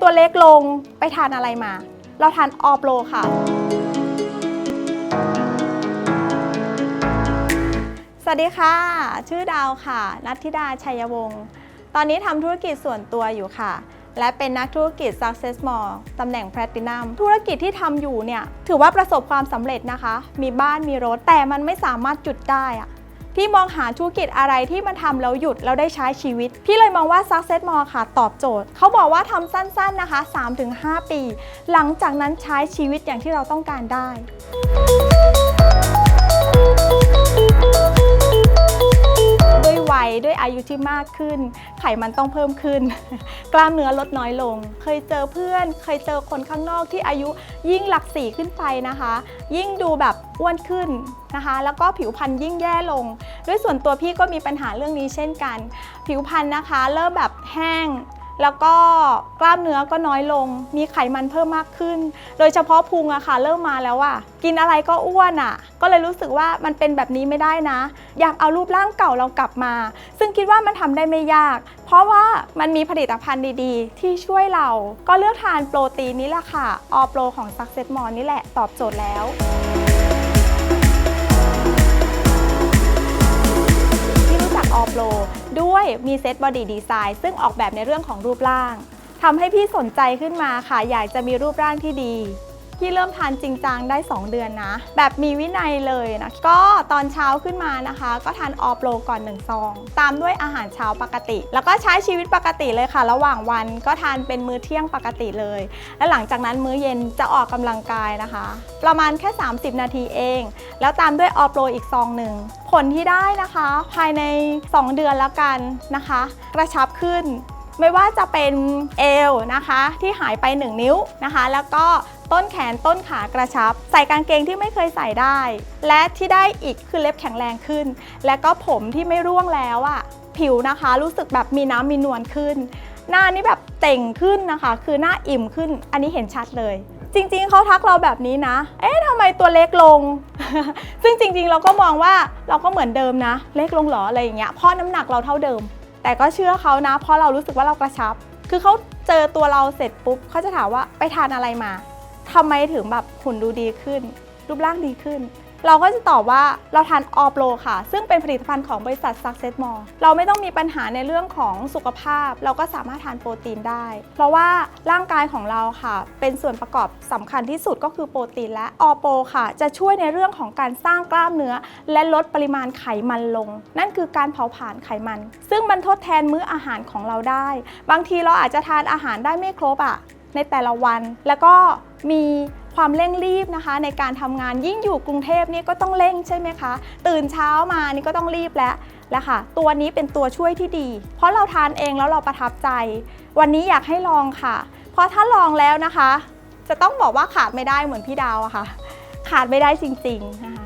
ตัวเล็กลงไปทานอะไรมา เราทานออโปรค่ะ สวัสดีค่ะ ชื่อดาวค่ะ นัทธิดาชัยวงศ์ ตอนนี้ทำธุรกิจส่วนตัวอยู่ค่ะ และเป็นนักธุรกิจ Success Mall ตำแหน่ง Platinum ธุรกิจที่ทำอยู่เนี่ย ถือว่าประสบความสำเร็จนะคะ มีบ้านมีรถ แต่มันไม่สามารถจุดได้อะ พี่มองหาธุรกิจอะไรที่มันทำแล้วหยุดแล้วได้ใช้ชีวิต พี่เลยมองว่า Success Mall ค่ะ ตอบโจทย์ เขาบอกว่าทำสั้นๆนะคะ 3-5 ปี หลังจากนั้นใช้ชีวิตอย่างที่เราต้องการได้ อายุที่มากขึ้น ไขมันต้องเพิ่มขึ้น กล้ามเนื้อลดน้อยลง เคยเจอเพื่อน เคยเจอคนข้างนอกที่อายุยิ่งหลักสี่ขึ้นไปนะคะ ยิ่งดูแบบอ้วนขึ้นนะคะ แล้วก็ผิวพรรณยิ่งแย่ลง ด้วยส่วนตัวพี่ก็มีปัญหาเรื่องนี้เช่นกัน ผิวพรรณนะคะ เริ่มแบบแห้ง แล้วก็กล้ามเนื้อก็น้อยลง มีไขมันเพิ่มมากขึ้น โดยเฉพาะพุงอะค่ะ เริ่มมาแล้วอะกินอะไรก็อ้วนอะก็เลยรู้สึกว่ามันเป็นแบบนี้ไม่ได้นะ อยากเอารูปร่างเก่าเรากลับมา ซึ่งคิดว่ามันทำได้ไม่ยาก เพราะว่ามันมีผลิตภัณฑ์ดีๆ ที่ช่วยเรา ก็เลือกทานโปรตีนนี้แหละค่ะ ออโปรของ Success m o r นี่แหละตอบโจทย์แล้ว โลด้วยมีเซตบอดี้ดีไซน์ซึ่งออกแบบในเรื่องของรูปร่างทำให้พี่สนใจขึ้นมาค่ะ อยากจะมีรูปร่างที่ดี พี่เริ่มทานจริงจังได้ 2 เดือนนะ แบบมีวินัยเลยนะ ก็ตอนเช้าขึ้นมานะคะ ก็ทานออโปรก่อน1ซอง ตามด้วยอาหารเช้าปกติ แล้วก็ใช้ชีวิตปกติเลยค่ะ ระหว่างวันก็ทานเป็นมื้อเที่ยงปกติเลย และหลังจากนั้นมื้อเย็นจะออกกำลังกายนะคะ ประมาณแค่ 30 นาทีเอง แล้วตามด้วยออโปรอีกซองหนึ่งผลที่ได้นะคะ ภายใน 2 เดือนแล้วกันนะคะ กระชับขึ้นไม่ว่าจะเป็นเอวนะคะที่หายไป 1 นิ้วนะคะ แล้วก็ ต้นแขนต้นขากระชับ ใส่กางเกงที่ไม่เคยใส่ได้ และที่ได้อีกคือเล็บแข็งแรงขึ้น และก็ผมที่ไม่ร่วงแล้วอะผิวนะคะรู้สึกแบบมีน้ำมีนวลขึ้น หน้านี่แบบเต่งขึ้นนะคะ คือหน้าอิ่มขึ้น อันนี้เห็นชัดเลย จริงๆเขาทักเราแบบนี้นะ เอ๊ะทำไมตัวเล็กลง ซึ่งจริงๆ เราก็มองว่าเราก็เหมือนเดิมนะ เล็กลงหรออะไรอย่างเงี้ยเพราะน้ำหนักเราเท่าเดิม แต่ก็เชื่อเขานะ เพราะเรารู้สึกว่าเรากระชับ คือเขาเจอตัวเราเสร็จปุ๊บเขาจะถามว่าไปทานอะไรมา ทำไมถึงแบบหุ่นดูดีขึ้น รูปร่างดีขึ้น เราก็จะตอบว่าเราทานออโปรค่ะ ซึ่งเป็นผลิตภัณฑ์ของบริษัท Success Mall เราไม่ต้องมีปัญหาในเรื่องของสุขภาพ เราก็สามารถทานโปรตีนได้ เพราะว่าร่างกายของเราค่ะ เป็นส่วนประกอบสำคัญที่สุดก็คือโปรตีนและออโปรค่ะ จะช่วยในเรื่องของการสร้างกล้ามเนื้อ และลดปริมาณไขมันลง นั่นคือการเผาผลาญไขมัน ซึ่งมันทดแทนมื้ออาหารของเราได้ บางทีเราอาจจะทานอาหารได้ไม่ครบอะ ในแต่ละวัน แล้วก็มีความเร่งรีบนะคะ ในการทำงานยิ่งอยู่กรุงเทพนี่ก็ต้องเร่งใช่ไหมคะ ตื่นเช้ามานี่ก็ต้องรีบแล้วและค่ะ ตัวนี้เป็นตัวช่วยที่ดี เพราะเราทานเองแล้วเราประทับใจ วันนี้อยากให้ลองค่ะ เพราะถ้าลองแล้วนะคะ จะต้องบอกว่าขาดไม่ได้เหมือนพี่ดาวอะค่ะ ขาดไม่ได้จริงๆนะคะ